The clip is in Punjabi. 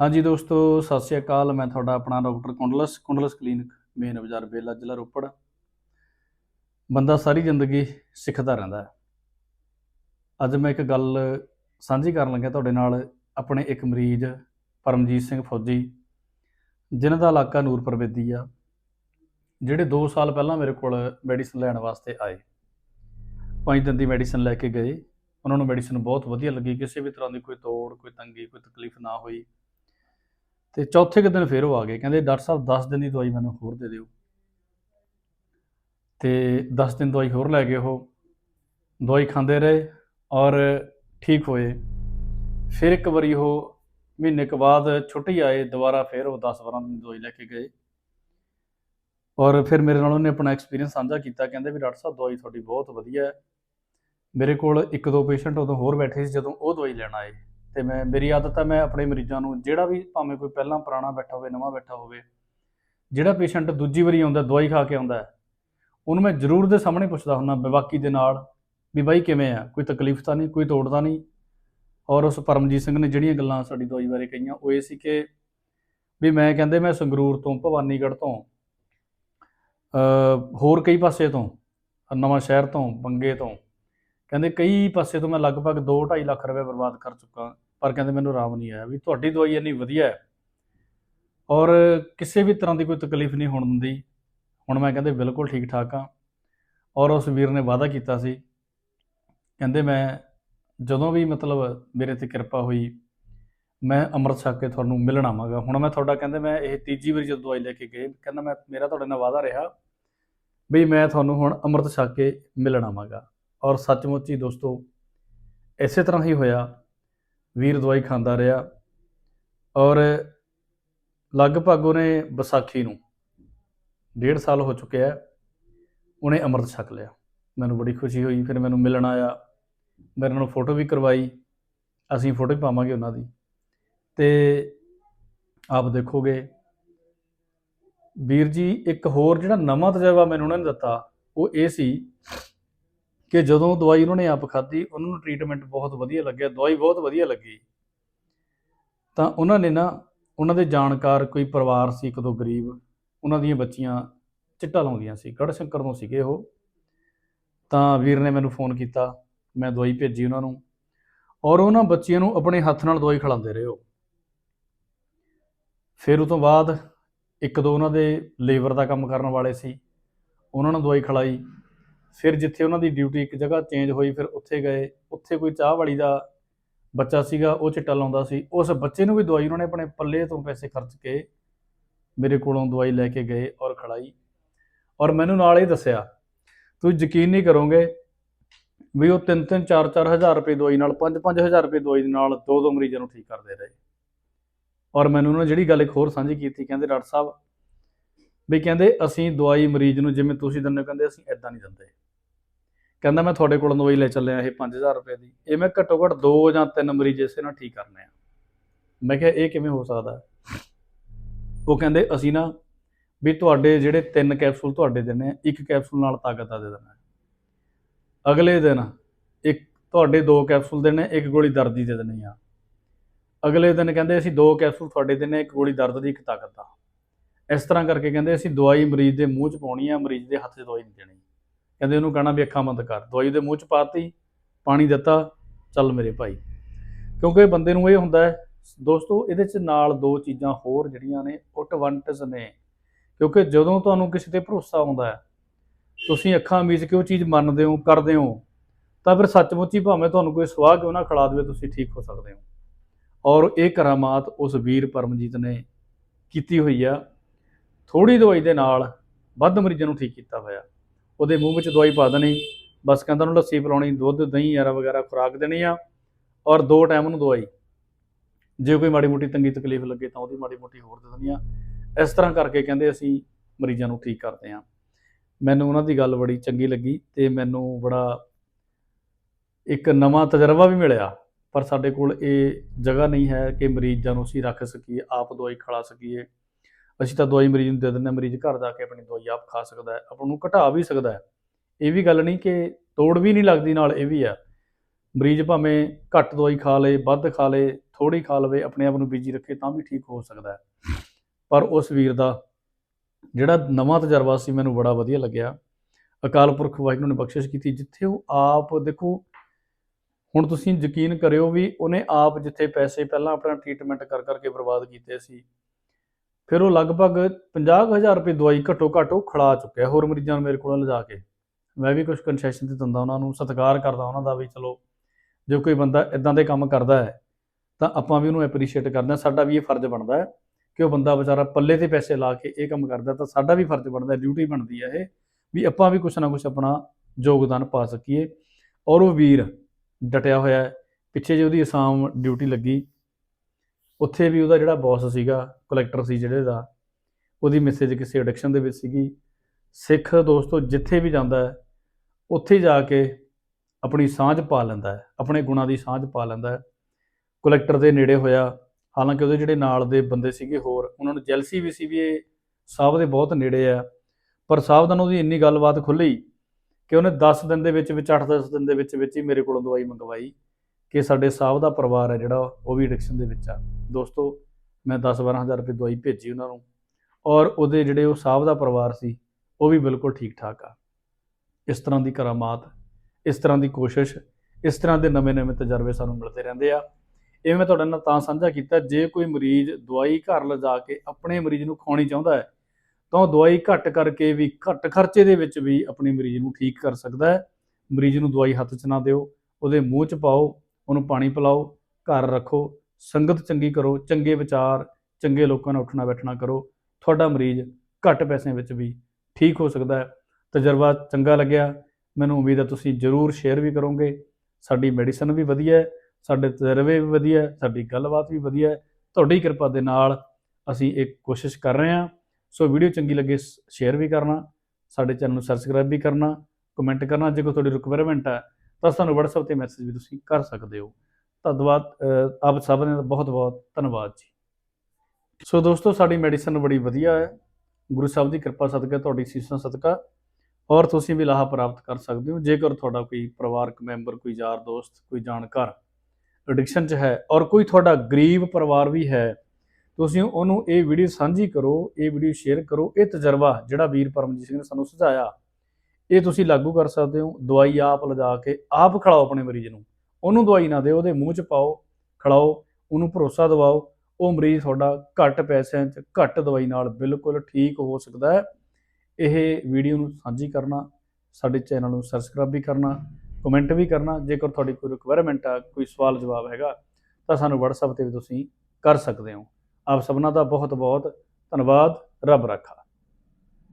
ਹਾਂਜੀ ਦੋਸਤੋ, ਸਤਿ ਸ਼੍ਰੀ ਅਕਾਲ। ਮੈਂ ਤੁਹਾਡਾ ਆਪਣਾ doctor Kundals Kundals clinic, main ਬਾਜ਼ਾਰ ਬੇਲਾ ਜ਼ਿਲ੍ਹਾ ਰੋਪੜ। ਬੰਦਾ ਸਾਰੀ ਜ਼ਿੰਦਗੀ ਸਿੱਖਦਾ ਰਹਿੰਦਾ ਹੈ। ਅੱਜ ਮੈਂ ਇੱਕ ਗੱਲ ਸਾਂਝੀ ਕਰਨ ਲੱਗਿਆ ਤੁਹਾਡੇ ਨਾਲ, ਆਪਣੇ ਇੱਕ ਮਰੀਜ਼, ਪਰਮਜੀਤ ਸਿੰਘ ਫੌਜੀ, ਜਿਨ੍ਹਾਂ ਦਾ ਇਲਾਕਾ ਨੂਰਪੁਰ ਬੇਦੀ ਆ, ਜਿਹੜੇ 2 ਸਾਲ ਪਹਿਲਾਂ ਮੇਰੇ ਕੋਲ ਮੈਡੀਸਨ ਲੈਣ ਵਾਸਤੇ ਆਏ। ਪੰਜ ਦਿਨ ਦੀ ਮੈਡੀਸਨ ਲੈ ਕੇ ਗਏ। ਉਹਨਾਂ ਨੂੰ ਮੈਡੀਸਨ ਬਹੁਤ ਵਧੀਆ ਲੱਗੀ। ਕਿਸੇ ਵੀ ਤਰ੍ਹਾਂ ਦੀ ਕੋਈ ਤੋੜ ਕੋਈ ਤੰਗੀ, ਕੋਈ ਤਕਲੀਫ ਨਾ ਹੋਈ। ਤੇ ਚੌਥੇ ਕੁ ਦਿਨ ਫਿਰ ਉਹ ਆ ਗਏ। ਕਹਿੰਦੇ ਡਾਕਟਰ ਸਾਹਿਬ 10 ਦਿਨ ਦੀ ਦਵਾਈ ਮੈਨੂੰ ਹੋਰ ਦੇ ਦਿਓ। ਤੇ 10 ਦਿਨ ਦਵਾਈ ਹੋਰ ਲੈ ਗਏ ਉਹ। ਦਵਾਈ ਖਾਂਦੇ ਰਹੇ ਔਰ ਠੀਕ ਹੋਏ। ਫਿਰ ਇੱਕ ਵਾਰੀ ਉਹ ਮਹੀਨੇ ਕੁ ਬਾਅਦ ਛੁੱਟੀ ਆਏ, ਦੁਬਾਰਾ ਫਿਰ ਉਹ 10-12 ਦਿਨ ਦਵਾਈ ਲੈ ਕੇ ਗਏ। ਔਰ ਫਿਰ ਮੇਰੇ ਨਾਲ ਉਹਨੇ ਆਪਣਾ ਐਕਸਪੀਰੀਅੰਸ ਸਾਂਝਾ ਕੀਤਾ। ਕਹਿੰਦੇ ਵੀ ਡਾਕਟਰ ਸਾਹਿਬ, ਦਵਾਈ ਤੁਹਾਡੀ ਬਹੁਤ ਵਧੀਆ। ਹੈ ਮੇਰੇ ਕੋਲ ਇੱਕ ਦੋ ਪੇਸ਼ੈਂਟ ਉਦੋਂ ਹੋਰ ਬੈਠੇ ਸੀ ਜਦੋਂ ਉਹ ਦਵਾਈ ਲੈਣ ਆਏ। ਤੇ ਮੈਂ, ਮੇਰੀ ਆਦਤ ਹੈ ਮੈਂ ਆਪਣੇ ਮਰੀਜ਼ਾਂ ਨੂੰ ਜਿਹੜਾ ਵੀ ਭਾਵੇਂ ਕੋਈ ਪਹਿਲਾਂ ਪੁਰਾਣਾ ਬੈਠਾ ਹੋਵੇ, ਨਵਾਂ ਬੈਠਾ ਹੋਵੇ, ਜਿਹੜਾ ਪੇਸ਼ੈਂਟ ਦੂਜੀ ਵਾਰੀ ਆਉਂਦਾ, ਦਵਾਈ ਖਾ ਕੇ ਆਉਂਦਾ ਉਹਨੂੰ ਮੈਂ ਜ਼ਰੂਰ ਦੇ ਸਾਹਮਣੇ ਪੁੱਛਦਾ ਹੁੰਦਾ ਬੇਬਾਕੀ ਦੇ ਨਾਲ ਵੀ ਬਾਈ ਕਿਵੇਂ ਆ? ਕੋਈ ਤਕਲੀਫ ਤਾਂ ਨਹੀਂ, ਕੋਈ ਤੋੜ ਤਾਂ ਨਹੀਂ? ਔਰ ਉਸ ਪਰਮਜੀਤ ਸਿੰਘ ਨੇ ਜਿਹੜੀਆਂ ਗੱਲਾਂ ਸਾਡੀ ਦਵਾਈ ਬਾਰੇ ਕਹੀਆਂ, ਉਹ ਇਹ ਸੀ ਕਿ ਵੀ ਮੈਂ ਕਹਿੰਦੇ, ਮੈਂ ਸੰਗਰੂਰ ਤੋਂ, ਭਵਾਨੀਗੜ੍ਹ ਤੋਂ ਹੋਰ ਕਈ ਪਾਸੇ ਤੋਂ, ਨਵਾਂ ਸ਼ਹਿਰ ਤੋਂ, ਬੰਗੇ ਤੋਂ, ਕਹਿੰਦੇ ਕਈ ਪਾਸੇ ਤੋਂ ਮੈਂ ਲਗਭਗ 2.5 ਲੱਖ ਰੁਪਏ ਬਰਬਾਦ ਕਰ ਚੁੱਕਾ। ਪਰ ਕਹਿੰਦੇ ਮੈਨੂੰ ਆਰਾਮ ਨਹੀਂ ਆਇਆ ਵੀ ਤੁਹਾਡੀ ਦਵਾਈ ਇੰਨੀ ਵਧੀਆ ਹੈ। ਔਰ ਕਿਸੇ ਵੀ ਤਰ੍ਹਾਂ ਦੀ ਕੋਈ ਤਕਲੀਫ ਨਹੀਂ ਹੋਣ ਦਿੰਦੀ। ਹੁਣ ਮੈਂ ਕਹਿੰਦੇ ਬਿਲਕੁਲ ਠੀਕ ਠਾਕ ਆ ਔਰ ਉਸ ਵੀਰ ਨੇ ਵਾਅਦਾ ਕੀਤਾ ਸੀ। ਕਹਿੰਦੇ ਮੈਂ ਜਦੋਂ ਵੀ ਮਤਲਬ ਮੇਰੇ ਤੇ ਕਿਰਪਾ ਹੋਈ, ਮੈਂ ਅੰਮ੍ਰਿਤ ਛਕ ਕੇ ਤੁਹਾਨੂੰ ਮਿਲਣ ਆਵਾਂਗਾ। ਹੁਣ ਮੈਂ ਤੁਹਾਡਾ ਕਹਿੰਦੇ ਮੈਂ ਇਹ ਤੀਜੀ ਵਾਰੀ ਜਦੋਂ ਦਵਾਈ ਲੈ ਕੇ ਗਏ, ਕਹਿੰਦਾ ਮੈਂ, ਮੇਰਾ ਤੁਹਾਡੇ ਨਾਲ ਵਾਅਦਾ ਰਿਹਾ ਵੀ ਮੈਂ ਤੁਹਾਨੂੰ ਹੁਣ ਅੰਮ੍ਰਿਤ ਛਕ ਕੇ ਮਿਲਣ ਆਵਾਂਗਾ। ਔਰ ਸੱਚਮੁੱਚ ਹੀ ਦੋਸਤੋ, ਇਸੇ ਤਰ੍ਹਾਂ ਹੀ ਹੋਇਆ। ਵੀਰ ਦਵਾਈ ਖਾਂਦਾ ਰਿਹਾ ਔਰ ਲਗਭਗ ਉਹਨੇ ਵਿਸਾਖੀ ਨੂੰ ਡੇਢ ਸਾਲ ਹੋ ਚੁੱਕਿਆ ਉਹਨੇ ਅੰਮ੍ਰਿਤ ਛਕ ਲਿਆ। ਮੈਨੂੰ ਬੜੀ ਖੁਸ਼ੀ ਹੋਈ, ਫਿਰ ਮੈਨੂੰ ਮਿਲਣ ਆਇਆ। ਮੇਰੇ ਨਾਲ ਫੋਟੋ ਵੀ ਕਰਵਾਈ। ਅਸੀਂ ਫੋਟੋ ਵੀ ਪਾਵਾਂਗੇ ਉਹਨਾਂ ਦੀ। ਤੇ ਆਪ ਦੇਖੋਗੇ, ਵੀਰ ਜੀ, ਇੱਕ ਹੋਰ ਜਿਹੜਾ ਨਵਾਂ ਤਜਰਬਾ ਮੈਨੂੰ ਉਹਨਾਂ ਨੇ ਦਿੱਤਾ, ਉਹ ਇਹ ਸੀ ਕਿ ਜਦੋਂ ਦਵਾਈ ਉਹਨਾਂ ਨੇ ਆਪ ਖਾਧੀ, ਉਹਨਾਂ ਨੂੰ ਟ੍ਰੀਟਮੈਂਟ ਬਹੁਤ ਵਧੀਆ ਲੱਗਿਆ, ਦਵਾਈ ਬਹੁਤ ਵਧੀਆ ਲੱਗੀ। ਤਾਂ ਉਹਨਾਂ ਨੇ ਨਾ, ਉਹਨਾਂ ਦੇ ਜਾਣਕਾਰ ਕੋਈ ਪਰਿਵਾਰ ਸੀ, ਇੱਕ ਦੋ ਗਰੀਬ, ਉਹਨਾਂ ਦੀਆਂ ਬੱਚੀਆਂ ਚਿੱਟਾ ਲਾਉਂਦੀਆਂ ਸੀ, ਗੜ੍ਹ ਸ਼ੰਕਰ ਤੋਂ ਸੀਗੇ ਉਹ। ਤਾਂ ਵੀਰ ਨੇ ਮੈਨੂੰ ਫੋਨ ਕੀਤਾ, ਮੈਂ ਦਵਾਈ ਭੇਜੀ ਉਹਨਾਂ ਨੂੰ, ਔਰ ਉਹਨਾਂ ਬੱਚੀਆਂ ਨੂੰ ਆਪਣੇ ਹੱਥ ਨਾਲ ਦਵਾਈ ਖਿਲਾਉਂਦੇ ਰਹੇ ਉਹ। ਫਿਰ ਉਹ ਤੋਂ ਬਾਅਦ ਇੱਕ ਦੋ ਉਹਨਾਂ ਦੇ ਲੇਬਰ ਦਾ ਕੰਮ ਕਰਨ ਵਾਲੇ ਸੀ, ਉਹਨਾਂ ਨੂੰ ਦਵਾਈ ਖਿਲਾਈ ਫਿਰ ਜਿੱਥੇ ਉਹਨਾਂ ਦੀ ਡਿਊਟੀ ਇੱਕ ਜਗ੍ਹਾ ਚੇਂਜ ਹੋਈ, ਫਿਰ ਉੱਥੇ ਗਏ। ਉੱਥੇ ਕੋਈ ਚਾਹ ਵਾਲੀ ਦਾ ਬੱਚਾ ਸੀਗਾ, ਉਹ ਚਿੱਟਾ ਲਾਉਂਦਾ ਸੀ। ਉਸ ਬੱਚੇ ਨੂੰ ਵੀ ਦਵਾਈ ਉਹਨਾਂ ਨੇ ਆਪਣੇ ਪੱਲੇ ਤੋਂ ਪੈਸੇ ਖਰਚ ਕੇ ਮੇਰੇ ਕੋਲੋਂ ਦਵਾਈ ਲੈ ਕੇ ਗਏ ਔਰ ਖੜਾਈ। ਔਰ ਮੈਨੂੰ ਨਾਲ ਇਹ ਦੱਸਿਆ ਤੁਸੀਂ ਯਕੀਨ ਨਹੀਂ ਕਰੋਗੇ ਵੀ ਉਹ 3-3 4-4 ਹਜ਼ਾਰ ਰੁਪਏ ਦਵਾਈ ਨਾਲ 5-5 ਹਜ਼ਾਰ ਰੁਪਏ ਦਵਾਈ ਨਾਲ ਦੋ ਦੋ ਮਰੀਜ਼ਾਂ ਨੂੰ ਠੀਕ ਕਰਦੇ ਰਹੇ। ਔਰ ਮੈਨੂੰ ਉਹਨਾਂ ਜਿਹੜੀ ਗੱਲ ਇੱਕ ਹੋਰ ਸਾਂਝੀ ਕੀਤੀ, ਕਹਿੰਦੇ, ਡਾਕਟਰ ਸਾਹਿਬ, ਵੀ ਕਹਿੰਦੇ ਅਸੀਂ ਦਵਾਈ ਮਰੀਜ਼ ਨੂੰ ਜਿਵੇਂ ਤੁਸੀਂ ਦਿੰਦੇ ਹੋ, ਕਹਿੰਦੇ ਅਸੀਂ ਐਦਾਂ ਨਹੀਂ ਦਿੰਦੇ। ਕਹਿੰਦਾ ਮੈਂ ਤੁਹਾਡੇ ਕੋਲੋਂ ਦਵਾਈ ਲੈ ਚੱਲਿਆ ਇਹ 5000 ਰੁਪਏ ਦੀ। ਇਹ ਮੈਂ ਘੱਟੋ ਘੱਟ ਦੋ ਜਾਂ ਤਿੰਨ ਮਰੀਜ਼ ਇਸੇ ਨਾਲ ਠੀਕ ਕਰਨੇ ਆ। ਮੈਂ ਕਿਹਾ ਇਹ ਕਿਵੇਂ ਹੋ ਸਕਦਾ? ਉਹ ਕਹਿੰਦੇ, ਅਸੀਂ ਨਾ ਵੀ ਤੁਹਾਡੇ ਜਿਹੜੇ ਤਿੰਨ ਕੈਪਸੂਲ ਤੁਹਾਡੇ ਦਿੰਨੇ ਆ, ਇੱਕ ਕੈਪਸੂਲ ਨਾਲ ਤਾਕਤ ਦਾ ਦੇ ਦੇਣਾ ਅਗਲੇ ਦਿਨ ਇੱਕ ਤੁਹਾਡੇ ਦੋ ਕੈਪਸੂਲ ਦੇਣੇ ਇੱਕ ਗੋਲੀ ਦਰਦ ਦੀ ਦੇ ਦੇਣੀ ਆ। ਅਗਲੇ ਦਿਨ ਕਹਿੰਦੇ, ਅਸੀਂ ਦੋ ਕੈਪਸੂਲ ਤੁਹਾਡੇ ਦਿੰਨੇ ਇੱਕ ਗੋਲੀ ਦਰਦ ਦੀ, ਇੱਕ ਤਾਕਤ ਦਾ। ਇਸ ਤਰ੍ਹਾਂ ਕਰਕੇ ਕਹਿੰਦੇ, ਅਸੀਂ ਦਵਾਈ ਮਰੀਜ਼ ਦੇ ਮੂੰਹ 'ਚ ਪਾਉਣੀ ਆ, ਮਰੀਜ਼ ਦੇ ਹੱਥ 'ਚ ਦਵਾਈ ਨਹੀਂ ਦੇਣੀ। ਕਹਿੰਦੇ ਉਹਨੂੰ ਕਹਿਣਾ ਵੀ ਅੱਖਾਂ ਬੰਦ ਕਰ। ਦਵਾਈ ਦੇ ਮੂੰਹ 'ਚ ਪਾਤੀ, ਪਾਣੀ ਦਿੱਤਾ, ਚੱਲ ਮੇਰੇ ਭਾਈ। ਕਿਉਂਕਿ ਬੰਦੇ ਨੂੰ ਇਹ ਹੁੰਦਾ ਹੈ, ਦੋਸਤੋ, ਇਹਦੇ 'ਚ ਨਾਲ ਦੋ ਚੀਜ਼ਾਂ ਹੋਰ ਜਿਹੜੀਆਂ ਨੇ ਉਟਵੰਟਸ ਨੇ। ਕਿਉਂਕਿ ਜਦੋਂ ਤੁਹਾਨੂੰ ਕਿਸੇ ਤੇ ਭਰੋਸਾ ਆਉਂਦਾ ਹੈ, ਤੁਸੀਂ ਅੱਖਾਂ ਮੀਚ ਕੇ ਉਹ ਚੀਜ਼ ਮੰਨਦੇ ਹੋ, ਕਰਦੇ ਹੋ, ਤਾਂ ਫਿਰ ਸੱਚਮੁੱਚ ਹੀ ਭਾਵੇਂ ਤੁਹਾਨੂੰ ਕੋਈ ਸਵਾਹ ਕਿਉਂ ਨਾ ਖਿਲਾ ਦੇਵੇ, ਤੁਸੀਂ ਠੀਕ ਹੋ ਸਕਦੇ ਹੋ। ਔਰ ਇਹ ਕਰਾਮਾਤ ਉਸ ਵੀਰ ਪਰਮਜੀਤ ਨੇ ਕੀਤੀ ਹੋਈ ਆ। ਥੋੜੀ ਦਵਾਈ ਦੇ ਨਾਲ ਵੱਧ ਮਰੀਜ਼ਾਂ ਨੂੰ ਠੀਕ ਕੀਤਾ ਹੋਇਆ। ਉਹਦੇ ਮੂੰਹ ਵਿੱਚ ਦਵਾਈ ਪਾ ਦੇਣੀ। ਬਸ ਕਹਿੰਦਾ ਉਹਨੂੰ ਲੱਸੀ ਪਿਲਾਉਣੀ, ਦੁੱਧ, ਦਹੀਂ ਯਾਰਾ ਵਗੈਰਾ ਖੁਰਾਕ ਦੇਣੀ ਆ ਔਰ ਦੋ ਟਾਈਮ ਉਹਨੂੰ ਦਵਾਈ। ਜੇ ਕੋਈ ਮਾੜੀ ਮੋਟੀ ਤੰਗੀ ਤਕਲੀਫ ਲੱਗੇ ਤਾਂ ਉਹਦੀ ਮਾੜੀ ਮੋਟੀ ਹੋਰ ਦੇ ਦੇਣੀ ਆ। ਇਸ ਤਰ੍ਹਾਂ ਕਰਕੇ ਕਹਿੰਦੇ ਅਸੀਂ ਮਰੀਜ਼ਾਂ ਨੂੰ ਠੀਕ ਕਰਦੇ ਆ। ਮੈਨੂੰ ਉਹਨਾਂ ਦੀ ਗੱਲ ਬੜੀ ਚੰਗੀ ਲੱਗੀ ਤੇ ਮੈਨੂੰ ਬੜਾ ਇੱਕ ਨਵਾਂ ਤਜਰਬਾ ਵੀ ਮਿਲਿਆ। ਪਰ ਸਾਡੇ ਕੋਲ ਇਹ ਜਗ੍ਹਾ ਨਹੀਂ ਹੈ ਕਿ ਮਰੀਜ਼ਾਂ ਨੂੰ ਅਸੀਂ ਰੱਖ ਸਕੀਏ, ਆਪ ਦਵਾਈ ਖਿਲਾ ਸਕੀਏ। ਅਸੀਂ ਤਾਂ ਦਵਾਈ ਮਰੀਜ਼ ਨੂੰ ਦੇ ਦਿੰਦੇ ਹਾਂ, ਮਰੀਜ਼ ਘਰ ਜਾ ਕੇ ਆਪਣੀ ਦਵਾਈ ਆਪ ਖਾ ਸਕਦਾ ਹੈ, ਆਪਾਂ ਨੂੰ ਘਟਾ ਵੀ ਸਕਦਾ ਹੈ। ਇਹ ਵੀ ਗੱਲ ਨਹੀਂ ਕਿ ਤੋੜ ਵੀ ਨਹੀਂ ਲੱਗਦੀ ਨਾਲ, ਇਹ ਵੀ ਆ ਮਰੀਜ਼ ਭਾਵੇਂ ਘੱਟ ਦਵਾਈ ਖਾ ਲੇ ਵੱਧ ਖਾ ਲੇ ਥੋੜੀ ਖਾ ਲਵੇ, ਆਪਣੇ ਆਪ ਨੂੰ ਬਿਜ਼ੀ ਰੱਖੇ ਤਾਂ ਵੀ ਠੀਕ ਹੋ ਸਕਦਾ ਹੈ। ਪਰ ਉਸ ਵੀਰ ਦਾ ਜਿਹੜਾ ਨਵਾਂ ਤਜਰਬਾ ਸੀ ਮੈਨੂੰ ਬੜਾ ਵਧੀਆ ਲੱਗਿਆ। ਅਕਾਲ ਪੁਰਖ ਵਾਹਿਗੁਰੂ ਨੇ ਬਖਸ਼ਿਸ਼ ਕੀਤੀ, ਜਿੱਥੇ ਉਹ ਆਪ ਦੇਖੋ, ਹੁਣ ਤੁਸੀਂ ਯਕੀਨ ਕਰਿਓ ਵੀ ਉਹਨੇ ਆਪ ਜਿੱਥੇ ਪੈਸੇ ਪਹਿਲਾਂ ਆਪਣਾ ਟ੍ਰੀਟਮੈਂਟ ਕਰ ਕਰਕੇ ਬਰਬਾਦ ਕੀਤੇ ਸੀ ਫਿਰ ਉਹ ਲਗਭਗ 50000 ਰੁਪਏ ਦਵਾਈ ਘੱਟੋ ਘੱਟ ਉਹ ਖਿਲਾ ਚੁੱਕਿਆ ਹੋਰ ਮਰੀਜ਼ਾਂ ਨੂੰ ਮੇਰੇ ਕੋਲ ਲਿਜਾ ਕੇ। ਮੈਂ ਵੀ ਕੁਝ ਕਨਸੈਸ਼ਨ ਤੇ ਦਿੰਦਾ ਉਹਨਾਂ ਨੂੰ, ਸਤਿਕਾਰ ਕਰਦਾ ਉਹਨਾਂ ਦਾ ਵੀ, ਚਲੋ, ਜੇ ਕੋਈ ਬੰਦਾ ਇਦਾਂ ਦੇ ਕੰਮ ਕਰਦਾ ਹੈ, ਤਾਂ ਆਪਾਂ ਵੀ ਉਹਨੂੰ ਐਪਰੀਸ਼ੀਏਟ ਕਰਦੇ ਹਾਂ, ਸਾਡਾ ਵੀ ਇਹ ਫਰਜ਼ ਬਣਦਾ ਹੈ ਕਿ ਉਹ ਬੰਦਾ ਵਿਚਾਰਾ ਪੱਲੇ ਤੇ ਪੈਸੇ ਲਾ ਕੇ ਇਹ ਕੰਮ ਕਰਦਾ ਤਾਂ ਸਾਡਾ ਵੀ ਫਰਜ਼ ਬਣਦਾ ਡਿਊਟੀ ਬਣਦੀ ਹੈ ਇਹ, ਵੀ ਆਪਾਂ ਵੀ ਕੁਛ ਨਾ ਕੁਛ ਆਪਣਾ ਯੋਗਦਾਨ ਪਾ ਸਕੀਏ। ਔਰ ਉਹ ਵੀਰ ਡਟਿਆ ਹੋਇਆ ਹੈ, ਪਿੱਛੇ ਜੇ ਉਹਦੀ ਅਸਾਮ ਡਿਊਟੀ ਲੱਗੀ। ਉੱਥੇ ਵੀ ਉਹਦਾ ਜਿਹੜਾ ਬੌਸ ਸੀਗਾ ਕਲੈਕਟਰ ਸੀ ਜਿਹੜੇ ਦਾ, ਉਹਦੀ ਮੈਸੇਜ ਕਿਸੇ ਐਡਿਕਸ਼ਨ ਦੇ ਵਿੱਚ ਸੀਗੀ। ਸਿੱਖ ਦੋਸਤੋ, ਜਿੱਥੇ ਵੀ ਜਾਂਦਾ ਹੈ, ਉੱਥੇ ਜਾ ਕੇ ਆਪਣੀ ਸਾਂਝ ਪਾ ਲੈਂਦਾ ਹੈ, ਆਪਣੇ ਗੁਣਾਂ ਦੀ ਸਾਂਝ ਪਾ ਲੈਂਦਾ ਹੈ। ਕਲੈਕਟਰ ਦੇ ਨੇੜੇ ਹੋਇਆ, ਹਾਲਾਂਕਿ ਉਹਦੇ ਜਿਹੜੇ ਨਾਲ ਦੇ ਬੰਦੇ ਸੀਗੇ ਹੋਰ, ਉਹਨਾਂ ਨੂੰ ਜੈਲਸੀ ਵੀ ਸੀ ਵੀ ਇਹ ਸਾਹਿਬ ਦੇ ਬਹੁਤ ਨੇੜੇ ਆ ਪਰ ਸਾਹਿਬ ਦਾ ਉਹਦੀ ਇੰਨੀ ਗੱਲਬਾਤ ਖੁੱਲੀ ਕਿ ਉਹਨੇ 10 ਦਿਨ ਦੇ ਵਿੱਚ ਵਿੱਚ 8-10 ਦਿਨ ਦੇ ਵਿੱਚ ਵਿੱਚ ਹੀ ਮੇਰੇ ਕੋਲੋਂ ਦਵਾਈ ਮੰਗਵਾਈ। ਕਿ ਸਾਡੇ ਸਾਹਿਬ ਦਾ ਪਰਿਵਾਰ ਹੈ ਜਿਹੜਾ, ਉਹ ਵੀ ਐਡਿਕਸ਼ਨ ਦੇ ਵਿੱਚ ਆ। ਦੋਸਤੋ, ਮੈਂ 10-12 ਹਜ਼ਾਰ ਰੁਪਏ ਦਵਾਈ ਭੇਜੀ ਉਹਨਾਂ ਨੂੰ ਔਰ ਉਹਦੇ ਜਿਹੜੇ ਉਹ ਸਾਹਿਬ ਦਾ ਪਰਿਵਾਰ ਸੀ, ਉਹ ਵੀ ਬਿਲਕੁਲ ਠੀਕ ਠਾਕ ਆ। ਇਸ ਤਰ੍ਹਾਂ ਦੀ ਕਰਾਮਾਤ, ਇਸ ਤਰ੍ਹਾਂ ਦੀ ਕੋਸ਼ਿਸ਼, ਇਸ ਤਰ੍ਹਾਂ ਦੇ ਨਵੇਂ-ਨਵੇਂ ਤਜਰਬੇ ਸਾਨੂੰ ਮਿਲਦੇ ਰਹਿੰਦੇ ਆ। ਇਹ ਮੈਂ ਤੁਹਾਡੇ ਨਾਲ ਤਾਂ ਸਾਂਝਾ ਕੀਤਾ, ਜੇ ਕੋਈ ਮਰੀਜ਼ ਦਵਾਈ ਘਰ ਲਿਜਾ ਕੇ ਆਪਣੇ ਮਰੀਜ਼ ਨੂੰ ਖਵਾਉਣੀ ਚਾਹੁੰਦਾ ਹੈ, ਤਾਂ ਉਹ ਦਵਾਈ ਘੱਟ ਕਰਕੇ ਵੀ, ਘੱਟ ਖਰਚੇ ਦੇ ਵਿੱਚ ਵੀ ਆਪਣੇ ਮਰੀਜ਼ ਨੂੰ ਠੀਕ ਕਰ ਸਕਦਾ ਹੈ। ਮਰੀਜ਼ ਨੂੰ ਦਵਾਈ ਹੱਥ 'ਚ ਨਾ ਦਿਓ, ਉਹਦੇ ਮੂੰਹ 'ਚ ਪਾਓ ਉਹਨੂੰ ਪਾਣੀ ਪਿਲਾਓ, ਘਰ ਰੱਖੋ, ਸੰਗਤ ਚੰਗੀ ਕਰੋ, ਚੰਗੇ ਵਿਚਾਰ, ਚੰਗੇ ਲੋਕਾਂ ਨਾਲ ਉੱਠਣਾ ਬੈਠਣਾ ਕਰੋ, ਤੁਹਾਡਾ ਮਰੀਜ਼ ਘੱਟ ਪੈਸਿਆਂ ਵਿੱਚ ਵੀ ਠੀਕ ਹੋ ਸਕਦਾ ਹੈ। ਤਜਰਬਾ ਚੰਗਾ ਲੱਗਿਆ, ਮੈਨੂੰ ਉਮੀਦ ਹੈ ਤੁਸੀਂ ਜਰੂਰ ਸ਼ੇਅਰ ਵੀ ਕਰੋਗੇ। ਸਾਡੀ ਮੈਡੀਸਨ ਵੀ ਵਧੀਆ ਹੈ, ਸਾਡੇ ਤਜਰਬੇ ਵੀ ਵਧੀਆ ਹੈ, ਸਾਡੀ ਗੱਲਬਾਤ ਵੀ ਵਧੀਆ ਹੈ। ਤੁਹਾਡੀ ਕਿਰਪਾ ਦੇ ਨਾਲ ਅਸੀਂ ਇੱਕ ਕੋਸ਼ਿਸ਼ ਕਰ ਰਹੇ ਹਾਂ। ਸੋ ਵੀਡੀਓ ਚੰਗੀ ਲੱਗੇ ਸ਼ੇਅਰ ਵੀ ਕਰਨਾ, ਸਾਡੇ ਚੈਨਲ ਨੂੰ ਸਬਸਕ੍ਰਾਈਬ ਵੀ ਕਰਨਾ ਕਮੈਂਟ ਕਰਨਾ, ਜੇ ਕੋਈ ਤੁਹਾਡੀ ਰਿਕੁਆਇਰਮੈਂਟ ਹੈ ਤਾਂ ਸਾਨੂੰ WhatsApp ਤੇ ਮੈਸੇਜ ਵੀ ਤੁਸੀਂ ਕਰ ਸਕਦੇ ਹੋ। ਧੰਨਵਾਦ ਆਪ ਸਭ ਨੇ ਬਹੁਤ ਬਹੁਤ ਧੰਨਵਾਦ ਜੀ। ਸੋ ਦੋਸਤੋ, ਸਾਡੀ ਮੈਡੀਸਨ ਬੜੀ ਵਧੀਆ ਹੈ। ਗੁਰੂ ਸਾਹਿਬ ਦੀ ਕਿਰਪਾ ਸਦਕਾ ਤੁਹਾਡੀ ਸੀਸਾਂ ਸਦਕਾ। ਔਰ ਤੁਸੀਂ ਵੀ ਲਾਹਾ ਪ੍ਰਾਪਤ ਕਰ ਸਕਦੇ ਹੋ। ਜੇਕਰ ਤੁਹਾਡਾ ਕੋਈ ਪਰਿਵਾਰਕ ਮੈਂਬਰ, ਕੋਈ ਯਾਰ ਦੋਸਤ, ਕੋਈ ਜਾਣਕਾਰ ਐਡਿਕਸ਼ਨ 'ਚ ਹੈ ਔਰ ਕੋਈ ਤੁਹਾਡਾ ਗਰੀਬ ਪਰਿਵਾਰ ਵੀ ਹੈ, ਤੁਸੀਂ ਉਹਨੂੰ ਇਹ ਵੀਡੀਓ ਸਾਂਝੀ ਕਰੋ, ਇਹ ਵੀਡੀਓ ਸ਼ੇਅਰ ਕਰੋ। ਇਹ ਤਜਰਬਾ ਜਿਹੜਾ ਵੀਰ ਪਰਮਜੀਤ ਸਿੰਘ ਨੇ ਸਾਨੂੰ ਸੁਝਾਇਆ ਇਹ ਤੁਸੀਂ ਲਾਗੂ ਕਰ ਸਕਦੇ ਹੋ। ਦਵਾਈ ਆਪ ਲਿਜਾ ਕੇ ਆਪ ਖਿਲਾਓ ਆਪਣੇ ਮਰੀਜ਼ ਨੂੰ। ਉਹਨੂੰ ਦਵਾਈ ਨਾ ਦਿਓ, ਉਹਦੇ ਮੂੰਹ 'ਚ ਪਾਓ, ਖਿਲਾਓ, ਉਹਨੂੰ ਭਰੋਸਾ ਦਿਵਾਓ, ਉਹ ਮਰੀਜ਼ ਤੁਹਾਡਾ ਘੱਟ ਪੈਸਿਆਂ 'ਚ ਘੱਟ ਦਵਾਈ ਨਾਲ ਬਿਲਕੁਲ ਠੀਕ ਹੋ ਸਕਦਾ ਹੈ। ਇਹ ਵੀਡੀਓ ਨੂੰ ਸਾਂਝੀ ਕਰਨਾ, ਸਾਡੇ ਚੈਨਲ ਨੂੰ ਸਬਸਕ੍ਰਾਈਬ ਵੀ ਕਰਨਾ ਕਮੈਂਟ ਵੀ ਕਰਨਾ, ਜੇਕਰ ਤੁਹਾਡੀ ਕੋਈ ਰਿਕੁਆਇਰਮੈਂਟ ਆ, ਕੋਈ ਸਵਾਲ ਜਵਾਬ ਹੈਗਾ, ਤਾਂ ਸਾਨੂੰ WhatsApp ਤੇ ਵੀ ਤੁਸੀਂ ਕਰ ਸਕਦੇ ਹੋ। ਆਪ ਸਭਨਾਂ ਦਾ ਬਹੁਤ ਬਹੁਤ ਧੰਨਵਾਦ, ਰੱਬ ਰੱਖਾ।